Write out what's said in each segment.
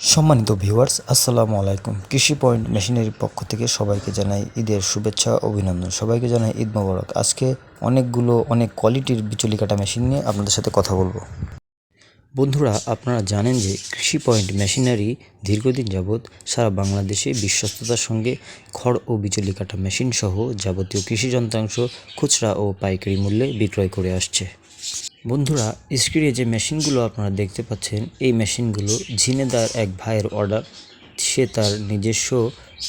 সম্মানিত ভিউয়ার্স, আসসালামু আলাইকুম। কৃষি পয়েন্ট মেশিনারির পক্ষ থেকে সবাইকে জানাই ঈদের শুভেচ্ছা, অভিনন্দন। সবাইকে জানাই ঈদ মোবারক। আজকে অনেকগুলো, অনেক কোয়ালিটির বিচুলি কাটা মেশিন নিয়ে আপনাদের সাথে কথা বলব। বন্ধুরা, আপনারা জানেন যে কৃষি পয়েন্ট মেশিনারি দীর্ঘদিন যাবৎ সারা বাংলাদেশে বিশ্বস্ততার সঙ্গে খড় ও বিচুলি কাটা মেশিন সহ যাবতীয় কৃষি যন্ত্রাংশ, খুচরা ও পাইকারি মূল্যে বিক্রয় করে আসছে। বন্ধুরা স্ক্রিনে যে মেশিনগুলো আপনারা দেখতে পাচ্ছেন, এই মেশিনগুলো ঝিনেদার এক ভাইয়ের অর্ডার সে তার নিজস্ব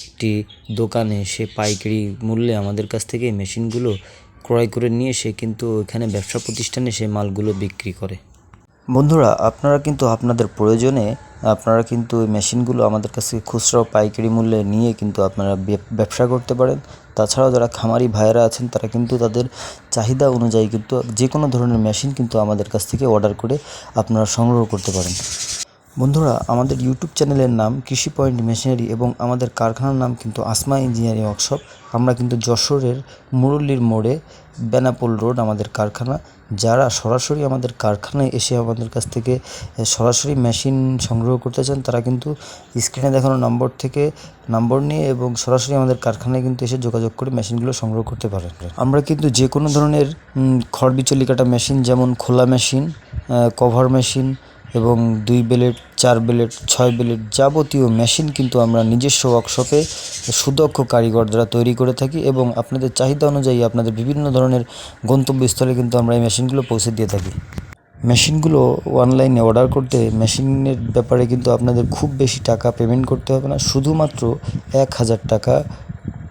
একটি দোকানে সে পাইকারি মূল্যে আমাদের কাছ থেকে এই মেশিনগুলো ক্রয় করে নিয়ে সে কিন্তু এখানে ব্যবসা প্রতিষ্ঠানে সে মালগুলো বিক্রি করে। বন্ধুরা, আপনারা কিন্তু আপনাদের প্রয়োজনে, আপনারা কিন্তু এই মেশিনগুলো আমাদের কাছে খুচরা পাইকারি মূল্যে নিয়ে কিন্তু আপনারা ব্যবসা করতে পারেন। তাছাড়াও যারা খামারি ভাইয়েরা আছেন, তারা কিন্তু তাদের চাহিদা অনুযায়ী কিন্তু যে কোনো ধরনের মেশিন কিন্তু আমাদের কাছ থেকে অর্ডার করে আপনারা সংগ্রহ করতে পারেন। বন্ধুরা, আমাদের ইউটিউব চ্যানেলের নাম কৃষি পয়েন্ট মেশিনারি এবং আমাদের কারখানার নাম কিন্তু আসমা ইঞ্জিনিয়ারিং ওয়ার্কশপ। আমরা কিন্তু যশোরের মুরল্লির মোড়ে বেনাপোল রোড আমাদের কারখানা। যারা সরাসরি আমাদের কারখানায় এসে আমাদের কাছ থেকে সরাসরি মেশিন সংগ্রহ করতে চান, তারা কিন্তু স্ক্রিনে দেখানো নম্বর থেকে নম্বর নিয়ে এবং সরাসরি আমাদের কারখানায় কিন্তু এসে যোগাযোগ করে মেশিনগুলো সংগ্রহ করতে পারেন। আমরা কিন্তু যে কোনো ধরনের খড় বিচলি কাটা মেশিন যেমন খোলা মেশিন কভার মেশিন এবং দুই বেলেট চার বেলেট ছয় বেলেট যাবতীয় মেশিন কিন্তু আমরা নিজস্ব ওয়ার্কশপে সুদক্ষ কারিগর দ্বারা তৈরি করে থাকি এবং আপনাদের চাহিদা অনুযায়ী আপনাদের বিভিন্ন ধরনের গন্তব্যস্থলে কিন্তু আমরা এই মেশিনগুলো পৌঁছে দিয়ে থাকি। মেশিনগুলো অনলাইনে অর্ডার করতে মেশিনের ব্যাপারে কিন্তু আপনাদের খুব বেশি টাকা পেমেন্ট করতে হবে না। শুধুমাত্র এক হাজার টাকা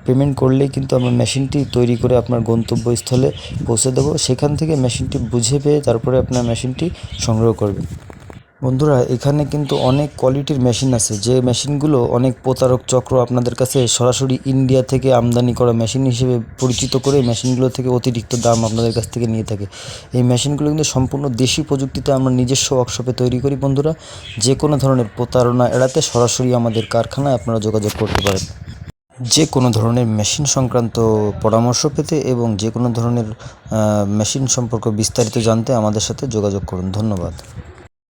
পেমেন্ট করলেই কিন্তু আমরা মেশিনটি তৈরি করে আপনার গন্তব্যস্থলে পৌঁছে দেবো। সেখান থেকে মেশিনটি বুঝে পেয়ে তারপরে আপনার মেশিনটি সংগ্রহ করবেন। বন্ধুরা, এখানে কিন্তু অনেক কোয়ালিটির মেশিন আছে। যে মেশিনগুলো অনেক প্রতারক চক্র আপনাদের কাছে সরাসরি ইন্ডিয়া থেকে আমদানি করা মেশিন হিসেবে পরিচিত করে মেশিনগুলো থেকে অতিরিক্ত দাম আপনাদের কাছ থেকে নিয়ে থাকে। এই মেশিনগুলো কিন্তু সম্পূর্ণ দেশি প্রযুক্তিতে আমরা নিজস্ব ওয়ার্কশপে তৈরি করি বন্ধুরা। যে কোনো ধরনের প্রতারণা এড়াতে সরাসরি আমাদের কারখানায় আপনারা যোগাযোগ করতে পারেন। যে কোনো ধরনের মেশিন সংক্রান্ত পরামর্শ পেতে এবং যে কোনো ধরনের মেশিন সম্পর্ক বিস্তারিত জানতে আমাদের সাথে যোগাযোগ করুন। ধন্যবাদ।